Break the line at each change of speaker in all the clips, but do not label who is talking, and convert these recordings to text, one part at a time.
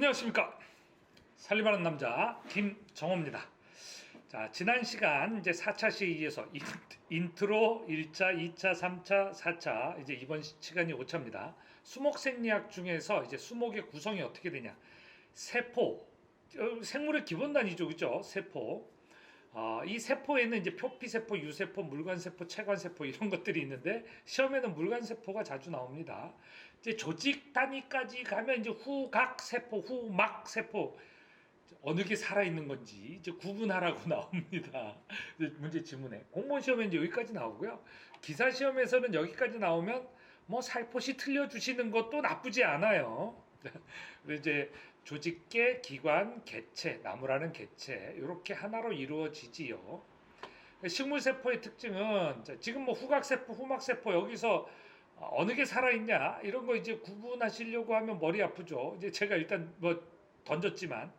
안녕하십니까. 살림하는 남자 김정호입니다. 자 지난 시간 이제 4차 시리즈에서 인- 인트로 1차 2차 3차 4차 이제 이번 시- 시간이 5차입니다. 수목 생리학 중에서 이제 수목의 구성이 어떻게 되냐? 세포 어, 생물의 기본 단위죠. 그죠? 세포 어, 이 세포에는 이제 표피세포, 유세포, 물관세포, 체관세포 이런 것들이 있는데 시험에는 물관세포가 자주 나옵니다. 이제 조직 단위까지 가면 이제 후각세포, 후막세포 어느 게 살아 있는 건지 이제 구분하라고 나옵니다. 문제 지문에 공무원 시험에 이제 여기까지 나오고요. 기사 시험에서는 여기까지 나오면 뭐 살포시 틀려 주시는 것도 나쁘지 않아요. 이제 조직계, 기관, 개체, 나무라는 개체 이렇게 하나로 이루어지지요. 식물 세포의 특징은 자, 지금 뭐 후각 세포, 후막 세포 여기서 어느 게 살아 있냐 이런 거 이제 구분하시려고 하면 머리 아프죠. 이제 제가 일단 뭐 던졌지만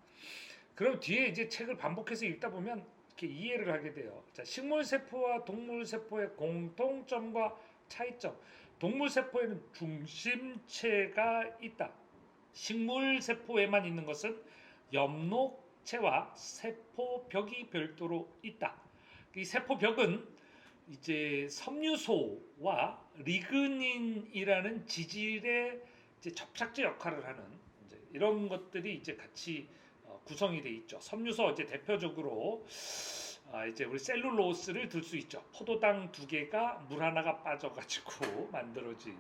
그럼 뒤에 이제 책을 반복해서 읽다 보면 이렇게 이해를 하게 돼요. 자, 식물 세포와 동물 세포의 공통점과 차이점. 동물 세포에는 중심체가 있다. 식물 세포에만 있는 것은 엽록체와 세포벽이 별도로 있다. 이 세포벽은 이제 섬유소와 리그닌이라는 지질의 접착제 역할을 하는 이런 것들이 이제 같이 어, 구성이 돼 있죠. 섬유소 이제 대표적으로 아, 이제 우리 셀룰로스를 들 수 있죠. 포도당 두 개가 물 하나가 빠져가지고 만들어진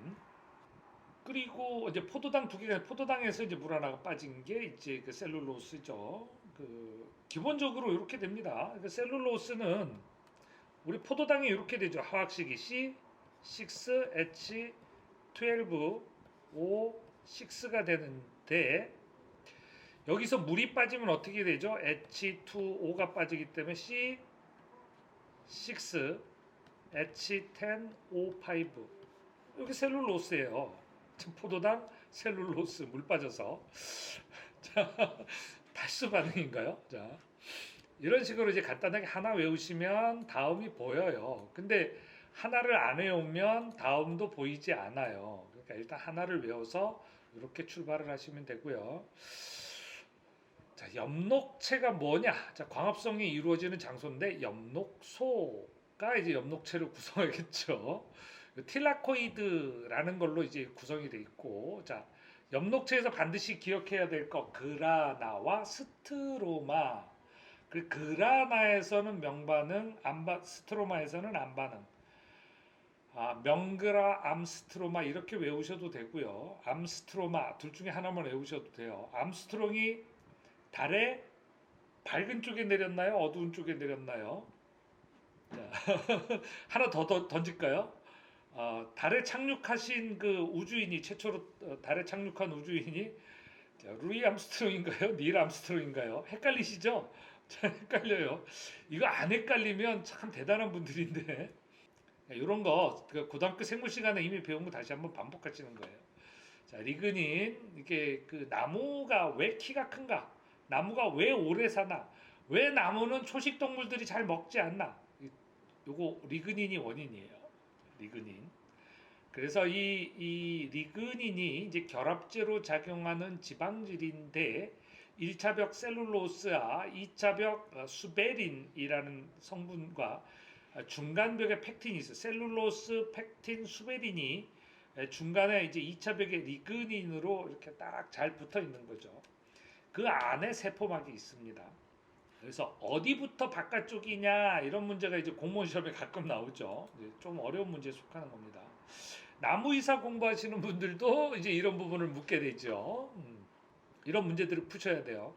그리고 이제 포도당 두 개가 포도당에서 이제 물 하나가 빠진 게 이제 그 셀룰로스죠. 그 기본적으로 이렇게 됩니다. 그 셀룰로스는 우리 포도당이 이렇게 되죠. 화학식이 C, 6, H, 12, O, 6가 되는데 여기서 물이 빠지면 어떻게 되죠? H2O가 빠지기 때문에 C, 6, H10, O5 여기 셀룰로스예요. 지금 포도당 셀룰로스 물 빠져서 자 탈수 반응인가요? 자 이런 식으로 이제 간단하게 하나 외우시면 다음이 보여요. 근데 하나를 안 외우면 다음도 보이지 않아요. 그러니까 일단 하나를 외워서 이렇게 출발을 하시면 되고요. 자, 엽록체가 뭐냐? 자, 광합성이 이루어지는 장소인데 엽록소가 이제 엽록체를 구성하겠죠. 틸라코이드라는 걸로 이제 구성이 돼 있고, 자, 엽록체에서 반드시 기억해야 될거 그라나와 스트로마. 그 그라나에서는 명반응, 암바, 스트로마에서는 암반응. 아, 명그라, 암스트로마 이렇게 외우셔도 되고요. 암스트로마 둘 중에 하나만 외우셔도 돼요. 암스트롱이 달의 밝은 쪽에 내렸나요? 어두운 쪽에 내렸나요? 자, 하나 더, 더 던질까요? 어, 달에 착륙하신 그 우주인이 최초로 어, 달에 착륙한 우주인이 자, 루이 암스트롱인가요? 닐 암스트롱인가요? 헷갈리시죠? 자, 헷갈려요. 이거 안 헷갈리면 참 대단한 분들인데 이런 거그 고등학교 생물 시간에 이미 배운 거 다시 한번 반복하시는 거예요. 자, 리그닌 이게 그 나무가 왜 키가 큰가? 나무가 왜 오래 사나? 왜 나무는 초식 동물들이 잘 먹지 않나? 이- 요거 리그닌이 원인이에요. 리그닌. 그래서 이, 이 리그닌이 이제 결합제로 작용하는 지방질인데 1차벽 셀룰로스와 2차벽 어, 수베린이라는 성분과 어, 중간벽에 팩틴이 있어. 셀룰로스, 팩틴, 수베린이 에, 중간에 이제 2차벽에 리그닌으로 이렇게 딱 잘 붙어 있는 거죠. 그 안에 세포막이 있습니다. 그래서 어디부터 바깥쪽이냐 이런 문제가 이제 공무원 시험에 가끔 나오죠. 좀 어려운 문제에 속하는 겁니다. 나무의사 공부하시는 분들도 이제 이런 부분을 묻게 되죠. 음, 이런 문제들을 푸셔야 돼요.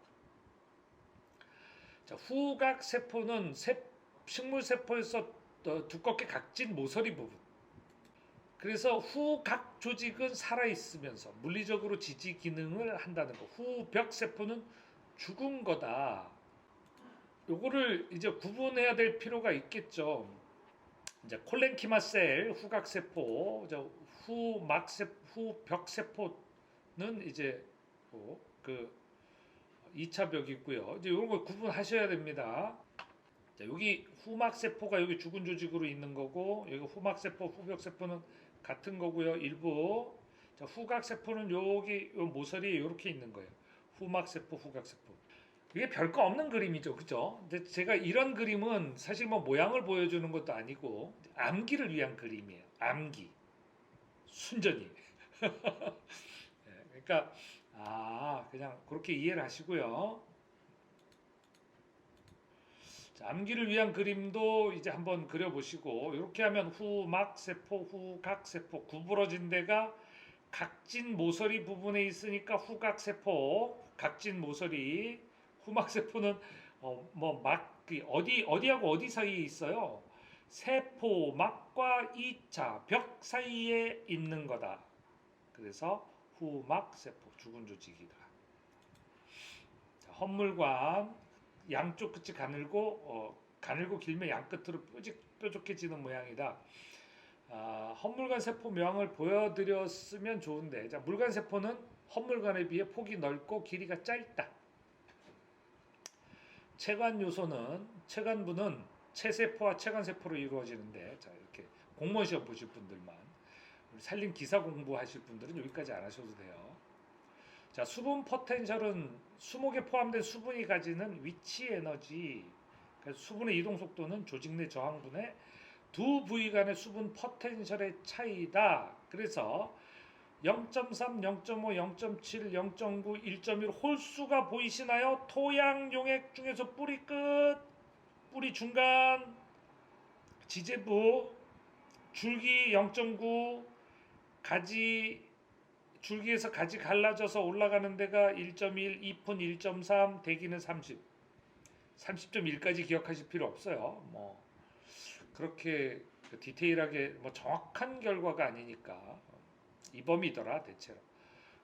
자, 후각 세포는 세, 식물 세포에서 어, 두껍게 각진 모서리 부분. 그래서 후각 조직은 살아 있으면서 물리적으로 지지 기능을 한다는 거. 후벽 세포는 죽은 거다. 요거를 이제 구분해야 될 필요가 있겠죠. 이제 콜렌키마 셀, 후각 세포, 저 후막 세 후벽 세포는 이제 어, 그 2차 벽이고요. 이제 이런 걸 구분하셔야 됩니다. 자, 여기 후막 세포가 여기 죽은 조직으로 있는 거고 여기 후막 세포, 후벽 세포는 같은 거고요. 일부 자, 후각 세포는 여기 요 모서리에 이렇게 있는 거예요. 후막세포, 후각세포. 이게 별거 없는 그림이죠, 그죠? 근데 제가 이런 그림은 사실 뭐 모양을 보여주는 것도 아니고 암기를 위한 그림이에요. 암기, 순전히. 네, 그러니까 아 그냥 그렇게 이해를 하시고요. 자, 암기를 위한 그림도 이제 한번 그려보시고 이렇게 하면 후막 세포, 후각 세포 구부러진 데가 각진 모서리 부분에 있으니까 후각 세포, 각진 모서리, 후막세포는 어, 뭐막 어디 어디하고 어디 사이에 있어요? 세포막과 2차 벽 사이에 있는 거다. 그래서 후막세포 죽은 조직이다. 자, 헛물관 양쪽 끝이 가늘고 어, 가늘고 길면 양 끝으로 뾰직, 뾰족해지는 모양이다. 아, 헛물관 세포 모양을 보여드렸으면 좋은데 자, 물관 세포는 헛물관에 비해 폭이 넓고 길이가 짧다. 체관 요소는 체관부는 체세포와 체관세포로 이루어지는데 자 이렇게 공무원 시험 보실 분들만 우리 살림 기사 공부하실 분들은 여기까지 안 하셔도 돼요. 자 수분 포텐셜은 수목에 포함된 수분이 가지는 위치 에너지 그래서 수분의 이동 속도는 조직 내 저항분의 두 부위 간의 수분 포텐셜의 차이다. 그래서 0.3, 0.5, 0.7, 0.9, 1.1 홀수가 보이시나요? 토양 용액 중에서 뿌리 끝, 뿌리 중간, 지제부, 줄기 0.9, 가지 줄기에서 가지 갈라져서 올라가는 데가 1.1, 2푼 1.3, 대기는 30. 30.1까지 기억하실 필요 없어요. 뭐 그렇게 디테일하게 뭐 정확한 결과가 아니니까 이 범위더라 대체로.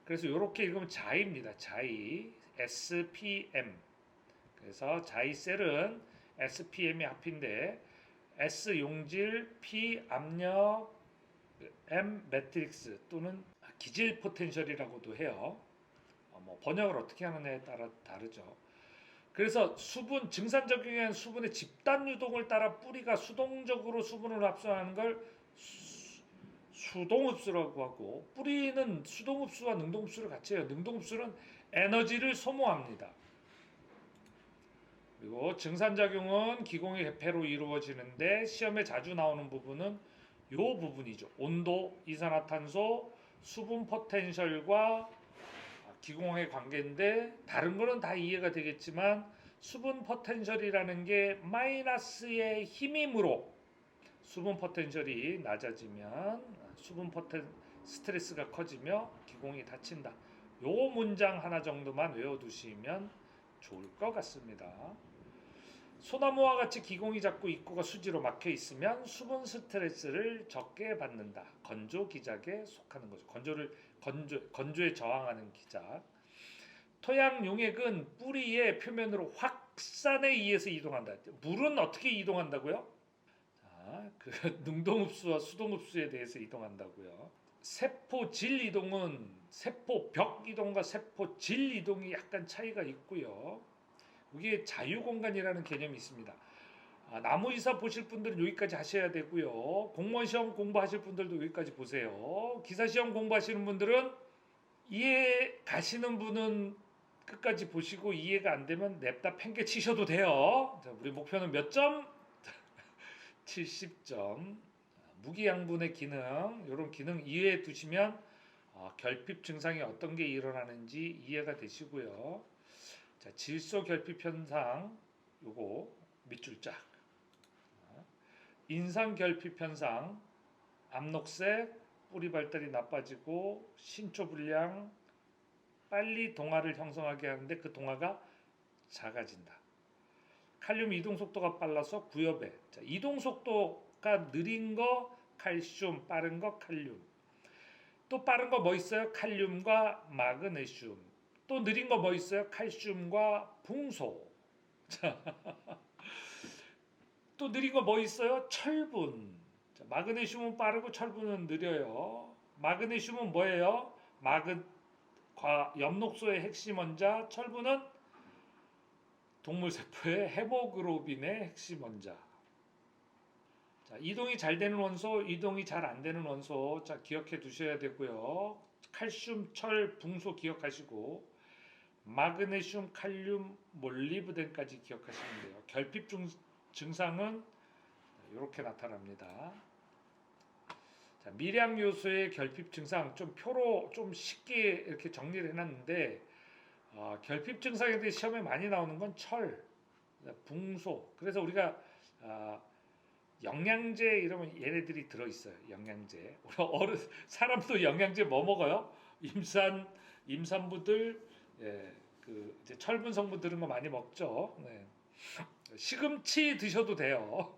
그래서 이렇게 읽으면 자입니다. 자이 SPM. 그래서 자이셀은 SPM이 합인데 S 용질, P 압력, M 매트릭스 또는 기질 포텐셜이라고도 해요. 어, 뭐 번역을 어떻게 하느냐에 따라 다르죠. 그래서 수분 증산 적용한 수분의 집단 유동을 따라 뿌리가 수동적으로 수분을 합수하는 걸 수, 수동흡수라고 하고 뿌리는 수동흡수와 능동흡수를 같이 해요. 능동흡수는 에너지를 소모합니다. 그리고 증산작용은 기공의 개폐로 이루어지는데 시험에 자주 나오는 부분은 요 부분이죠. 온도, 이산화탄소, 수분 포텐셜과 기공의 관계인데 다른 거는 다 이해가 되겠지만 수분 포텐셜이라는 게 마이너스의 힘이므로 수분 포텐셜이 낮아지면 수분 포텐 스트레스가 커지며 기공이 다친다. 요 문장 하나 정도만 외워두시면 좋을 것 같습니다. 소나무와 같이 기공이 작고 입구가 수지로 막혀 있으면 수분 스트레스를 적게 받는다. 건조 기작에 속하는 거죠. 건조를 건조 건조에 저항하는 기작. 토양 용액은 뿌리의 표면으로 확산에 의해서 이동한다. 물은 어떻게 이동한다고요? 자, 그 능동흡수와 수동흡수에 대해서 이동한다고요. 세포 질 이동은 세포 벽 이동과 세포 질 이동이 약간 차이가 있고요. 이게 자유 공간이라는 개념이 있습니다. 아, 나무의사 보실 분들은 여기까지 하셔야 되고요. 공무원 시험 공부하실 분들도 여기까지 보세요. 기사 시험 공부하시는 분들은 이해 가시는 분은 끝까지 보시고 이해가 안 되면 냅다 팽개 치셔도 돼요. 자, 우리 목표는 몇 점? 70점. 무기 양분의 기능, 이런 기능 이해해 두시면 어, 결핍 증상이 어떤 게 일어나는지 이해가 되시고요. 자, 질소 결핍 현상 요거 밑줄 짝. 인상 결핍 현상 암록색 뿌리 발달이 나빠지고 신초 불량 빨리 동화를 형성하게 하는데 그 동화가 작아진다. 칼륨 이동 속도가 빨라서 구엽에 자, 이동 속도가 느린 거 칼슘, 빠른 거 칼륨. 또 빠른 거 뭐 있어요? 칼륨과 마그네슘. 또 느린 거 뭐 있어요? 칼슘과 붕소. 자, 또 느린 거 뭐 있어요? 철분. 자, 마그네슘은 빠르고 철분은 느려요. 마그네슘은 뭐예요? 마그 과 엽록소의 핵심 원자, 철분은 동물 세포의 헤모그로빈의 핵심 원자. 자, 이동이 잘 되는 원소, 이동이 잘 안 되는 원소, 자 기억해 두셔야 되고요. 칼슘, 철, 붕소 기억하시고 마그네슘, 칼륨, 몰리브덴까지 기억하시면 돼요. 결핍 증, 증상은 이렇게 나타납니다. 자, 미량 요소의 결핍 증상 좀 표로 좀 쉽게 이렇게 정리를 해놨는데 어, 결핍 증상에 대해 시험에 많이 나오는 건 철, 붕소. 그래서 우리가 아, 영양제 이러면 얘네들이 들어 있어요. 영양제. 어른 사람도 영양제 뭐 먹어요? 임산 임산부들 예, 그 이제 철분 성분 들은 거 많이 먹죠. 네. 시금치 드셔도 돼요.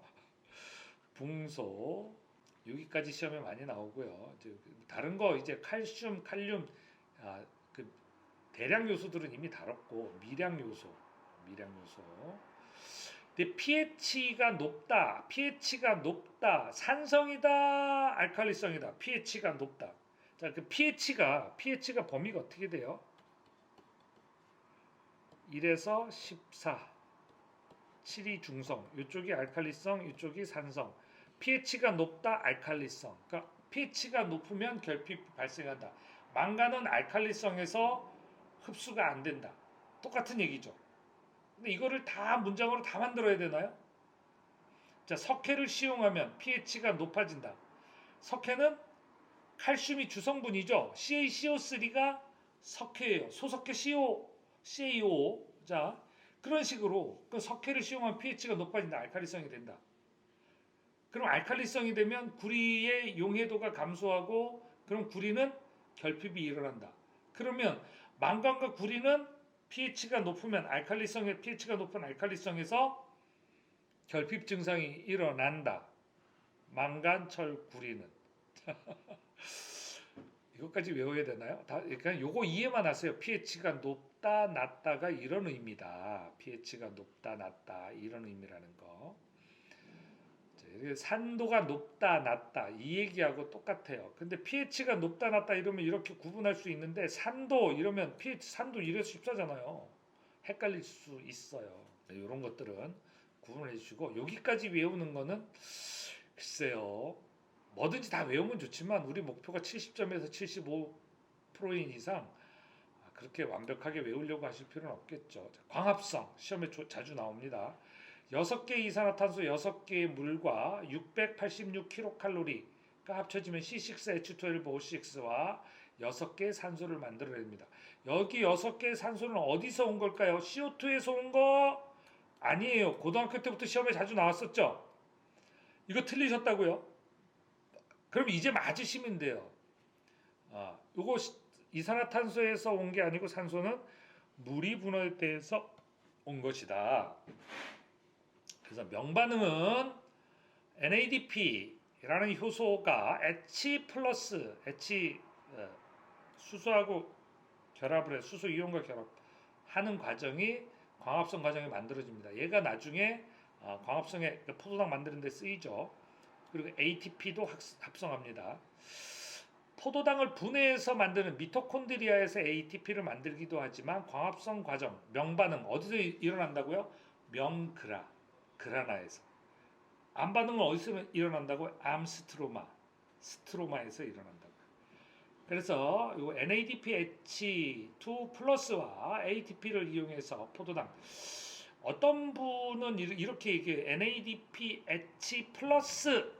붕소 여기까지 시험에 많이 나오고요. 다른 거 이제 칼슘, 칼륨 아, 그 대량 요소들은 이미 다뤘고 미량 요소, 미량 요소. 근데 pH가 높다, pH가 높다, 산성이다, 알칼리성이다, pH가 높다. 자, 그 pH가 pH가 범위가 어떻게 돼요? 1에서 14. 7이 중성, 이쪽이 알칼리성, 이쪽이 산성. pH가 높다, 알칼리성. 그러니까 pH가 높으면 결핍 발생한다. 망간은 알칼리성에서 흡수가 안 된다. 똑같은 얘기죠. 근데 이거를 다 문장으로 다 만들어야 되나요? 자, 석회를 시용하면 pH가 높아진다. 석회는 칼슘이 주성분이죠. CaCO3가 석회예요. 소석회 CO, CaO. 자, 그런 식으로 그 석회를 시용하면 pH가 높아진다. 알칼리성이 된다. 그럼 알칼리성이 되면 구리의 용해도가 감소하고 그럼 구리는 결핍이 일어난다. 그러면 망간과 구리는 pH가 높으면 알칼리성의 pH가 높은 알칼리성에서 결핍 증상이 일어난다. 망간, 철, 구리는 이것까지 외워야 되나요? 다 그러니까 요거 이해만 하세요. pH가 높다, 낮다가 이런 의미다. pH가 높다, 낮다 이런 의미라는 거. 산도가 높다 낮다 이 얘기하고 똑같아요. 근데 pH가 높다 낮다 이러면 이렇게 구분할 수 있는데 산도 이러면 pH 산도 1에서 14잖아요. 헷갈릴 수 있어요. 이런 것들은 구분해 주시고 여기까지 외우는 거는 글쎄요. 뭐든지 다 외우면 좋지만 우리 목표가 70점에서 75%인 이상 그렇게 완벽하게 외우려고 하실 필요는 없겠죠. 광합성 시험에 자주 나옵니다. 6개 이산화탄소 6개의 물과 686kcal가 합쳐지면 C6H12O6와 6개의 산소를 만들어냅니다. 여기 6개의 산소는 어디서 온 걸까요? CO2에서 온 거 아니에요. 고등학교 때부터 시험에 자주 나왔었죠. 이거 틀리셨다고요? 그럼 이제 맞으시면 돼요. 아, 요거 이산화탄소에서 온 게 아니고 산소는 물이 분해돼서 온 것이다. 그래서 명반응은 NADP라는 효소가 H 플러스 H 어, 수소하고 결합을 해 수소 이온과 결합하는 과정이 광합성 과정이 만들어집니다. 얘가 나중에 어, 광합성에 그 포도당 만드는 데 쓰이죠. 그리고 ATP도 합성합니다. 포도당을 분해해서 만드는 미토콘드리아에서 ATP를 만들기도 하지만 광합성 과정, 명반응 어디서 일어난다고요? 명그라, 그라나에서. 암반응은 어디서 일어난다고? 암스트로마, 스트로마에서 일어난다고. 그래서 이 NADPH2 플러스와 ATP를 이용해서 포도당 어떤 분은 이렇게 이게 NADPH 플러스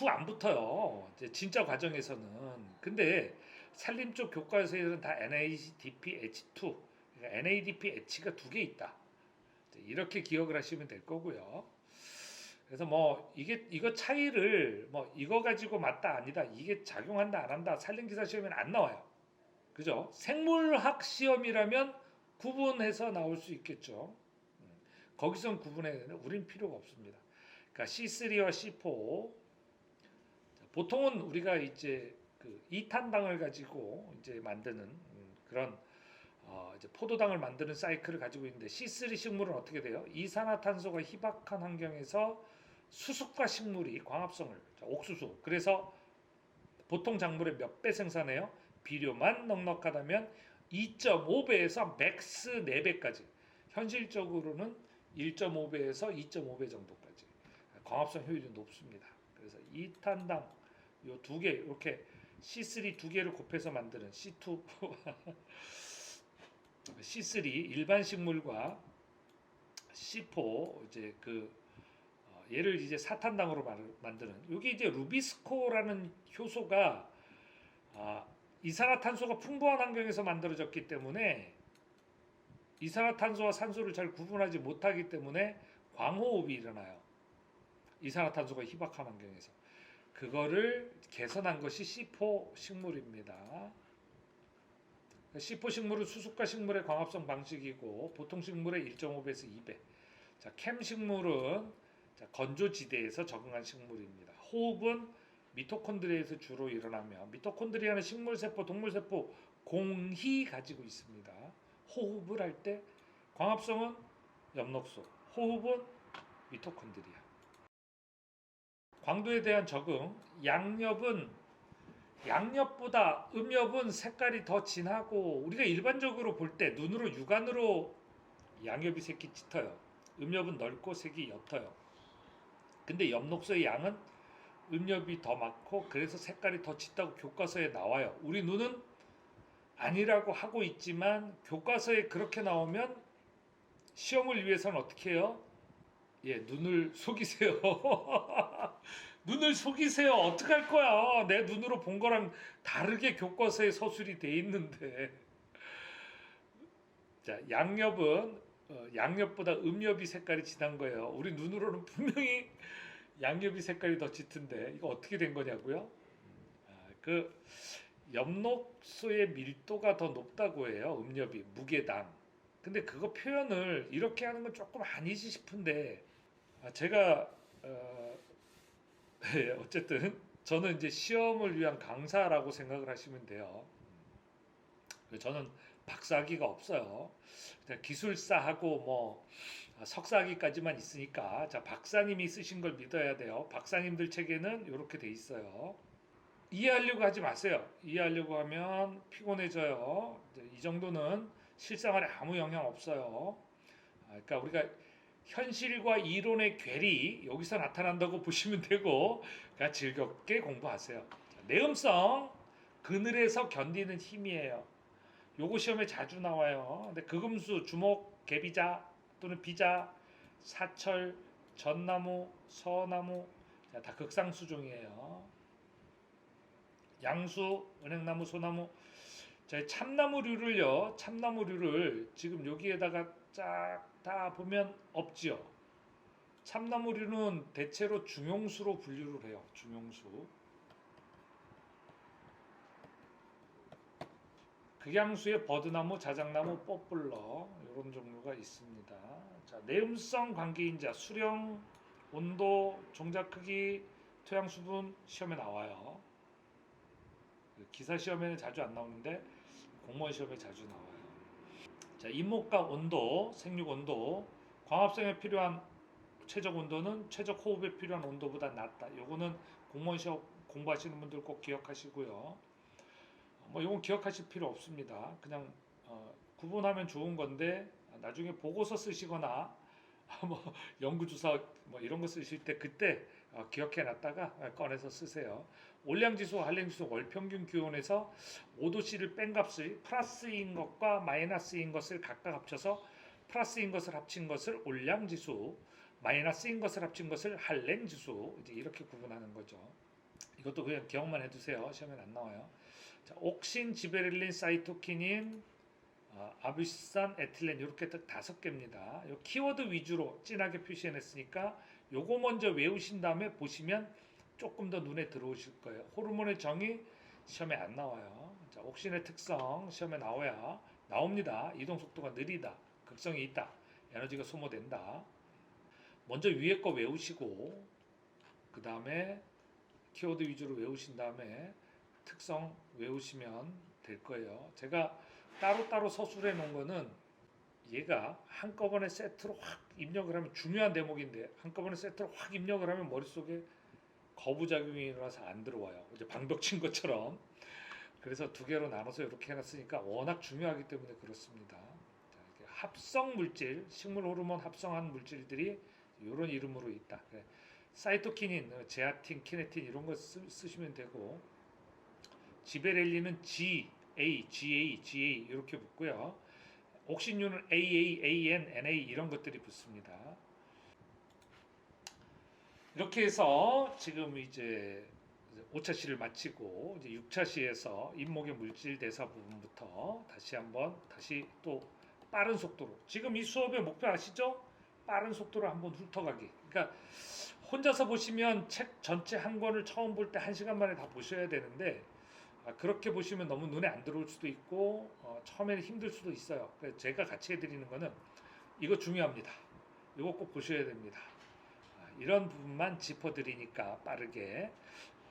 2 안 붙어요. 진짜 과정에서는. 근데 산림 쪽 교과서에는 다 NADPH2, 그러니까 NADPH가 두 개 있다. 이렇게 기억을 하시면 될 거고요. 그래서 뭐 이게 이거 차이를 뭐 이거 가지고 맞다 아니다 이게 작용한다 안 한다 산림 기사 시험에는 안 나와요. 그죠? 생물학 시험이라면 구분해서 나올 수 있겠죠. 거기선 구분해야 되는데 우린 필요가 없습니다. 그러니까 C3와 C4 보통은 우리가 이제 그 이탄당을 가지고 이제 만드는 음, 그런 어 이제 포도당을 만드는 사이클을 가지고 있는데 C3 식물은 어떻게 돼요? 이산화탄소가 희박한 환경에서 수숙과 식물이 광합성을 자, 옥수수 그래서 보통 작물의 몇 배 생산해요? 비료만 넉넉하다면 2.5배에서 맥스 4배까지 현실적으로는 1.5배에서 2.5배 정도까지 광합성 효율이 높습니다. 그래서 2탄당 요 두 개 이렇게 C3 두 개를 곱해서 만드는 C2 C3 일반 식물과 C4 이제 그 어, 얘를 이제 사탄당으로 말- 만드는 이게 이제 루비스코라는 효소가 아, 이산화탄소가 풍부한 환경에서 만들어졌기 때문에 이산화탄소와 산소를 잘 구분하지 못하기 때문에 광호흡이 일어나요. 이산화탄소가 희박한 환경에서 그거를 개선한 것이 C4 식물입니다. C4 식물은 수수과 식물의 광합성 방식이고 보통 식물의 1.5배에서 2배. 자, 캠 식물은 자, 건조지대에서 적응한 식물입니다. 호흡은 미토콘드리아에서 주로 일어나며 미토콘드리아는 식물세포, 동물세포 공히 가지고 있습니다. 호흡을 할 때 광합성은 엽록소, 호흡은 미토콘드리아. 광도에 대한 적응, 양엽은 양엽보다 음엽은 색깔이 더 진하고 우리가 일반적으로 볼 때 눈으로 육안으로 양엽이 색이 짙어요. 음엽은 넓고 색이 옅어요. 근데 엽록소의 양은 음엽이 더 많고 그래서 색깔이 더 짙다고 교과서에 나와요. 우리 눈은 아니라고 하고 있지만 교과서에 그렇게 나오면 시험을 위해서는 어떻게 해요? 예, 눈을 속이세요. 눈을 속이세요. 어떡할 거야? 내 눈으로 본 거랑 다르게 교과서에 서술이 돼 있는데. 자, 양엽은 어, 양엽보다 음엽이 색깔이 진한 거예요. 우리 눈으로는 분명히 양엽이 색깔이 더 짙은데 이거 어떻게 된 거냐고요? 아, 그 엽록소의 밀도가 더 높다고 해요. 음엽이 무게당. 근데 그거 표현을 이렇게 하는 건 조금 아니지 싶은데 아, 제가 어, 예, 어쨌든 저는 이제 시험을 위한 강사라고 생각을 하시면 돼요. 저는 박사학위가 없어요. 기술사하고 뭐 석사학위까지만 있으니까 자 박사님이 쓰신 걸 믿어야 돼요. 박사님들 책에는 이렇게 돼 있어요. 이해하려고 하지 마세요. 이해하려고 하면 피곤해져요. 이 정도는 실생활에 아무 영향 없어요. 아, 그러니까 우리가 현실과 이론의 괴리 여기서 나타난다고 보시면 되고 그러니까 즐겁게 공부하세요. 자, 내음성 그늘에서 견디는 힘이에요. 요거 시험에 자주 나와요. 근데 금수, 주목, 개비자 또는 비자, 사철, 전나무, 서나무 자, 다 극상 수종이에요. 양수, 은행나무, 소나무 저희 참나무류를요. 참나무류를 지금 여기에다가 쫙 다 보면 없지요. 참나무류는 대체로 중용수로 분류를 해요. 중용수. 극양수에 버드나무, 자작나무, 뽀플러 이런 종류가 있습니다. 자, 내음성 관계인 자 수령, 온도, 종자 크기, 토양 수분 시험에 나와요. 기사 시험에는 자주 안 나오는데 공무원 시험에 자주 나와요. 자, 인목과 온도, 생육 온도, 광합성에 필요한 최적 온도는 최적 호흡에 필요한 온도보다 낮다. 요거는 공무원 시험 공부하시는 분들 꼭 기억하시고요. 뭐 이건 기억하실 필요 없습니다. 그냥 어, 구분하면 좋은 건데 나중에 보고서 쓰시거나 뭐 연구 주사 뭐 이런 거 쓰실 때 그때 어, 기억해 놨다가 꺼내서 쓰세요. 올량 지수, 한량 지수 월 평균 기온에서 5도씨를 뺀 값을 플러스인 것과 마이너스인 것을 각각 합쳐서 플러스인 것을 합친 것을 올량 지수, 마이너스인 것을 합친 것을 한랭 지수 이제 이렇게 구분하는 거죠. 이것도 그냥 기억만 해두세요. 시험에 안 나와요. 자, 옥신, 지베렐린, 사이토키닌, 어, 아비산, 에틸렌 이렇게 딱 다섯 개입니다. 요 키워드 위주로 진하게 표시해냈으니까 요거 먼저 외우신 다음에 보시면 조금 더 눈에 들어오실 거예요. 호르몬의 정의 시험에 안 나와요. 자, 옥신의 특성 시험에 나와야 나옵니다. 이동 속도가 느리다, 극성이 있다, 에너지가 소모된다. 먼저 위에 거 외우시고 그 다음에 키워드 위주로 외우신 다음에 특성 외우시면 될 거예요. 제가 따로따로 서술해 놓은 거는 얘가 한꺼번에 세트로 확 입력을 하면 중요한 대목인데 한꺼번에 세트로 확 입력을 하면 머릿속에 거부작용이 일어나서 안 들어와요. 이제 방벽 친 것처럼. 그래서 두 개로 나눠서 이렇게 해놨으니까 워낙 중요하기 때문에 그렇습니다. 합성 물질, 식물 호르몬 합성한 물질들이 이런 이름으로 있다. 그래. 사이토키닌, 어, 제아틴, 키네틴 이런 거 쓰, 쓰시면 되고 지베렐린은 G, A, GA, GA 이렇게 붙고요. 옥신유는 AA, AN, NA 이런 것들이 붙습니다. 이렇게 해서 지금 이제 5차 시를 마치고 이제 6차 시에서 잇목의 물질 대사 부분부터 다시 한번 다시 또 빠른 속도로 지금 이 수업의 목표 아시죠? 빠른 속도로 한번 훑어가기. 그러니까 혼자서 보시면 책 전체 한 권을 처음 볼 때 한 시간 만에 다 보셔야 되는데 아, 그렇게 보시면 너무 눈에 안 들어올 수도 있고 어, 처음에는 힘들 수도 있어요. 그래서 제가 같이 해드리는 거는 이거 중요합니다. 이거 꼭 보셔야 됩니다. 아, 이런 부분만 짚어드리니까 빠르게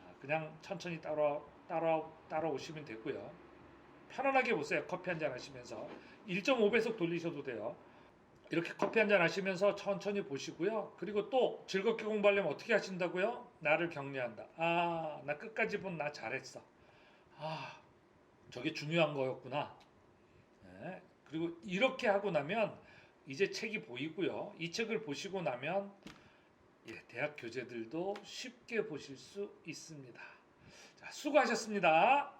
아, 그냥 천천히 따라 따라 따라오시면 되고요. 편안하게 보세요. 커피 한 잔 하시면서 1.5배속 돌리셔도 돼요. 이렇게 커피 한 잔 하시면서 천천히 보시고요. 그리고 또 즐겁게 공부하려면 어떻게 하신다고요? 나를 격려한다. 아, 나 끝까지 본 나 잘했어. 아, 저게 중요한 거였구나. 네. 그리고 이렇게 하고 나면 이제 책이 보이고요. 이 책을 보시고 나면 예, 대학 교재들도 쉽게 보실 수 있습니다. 자, 수고하셨습니다.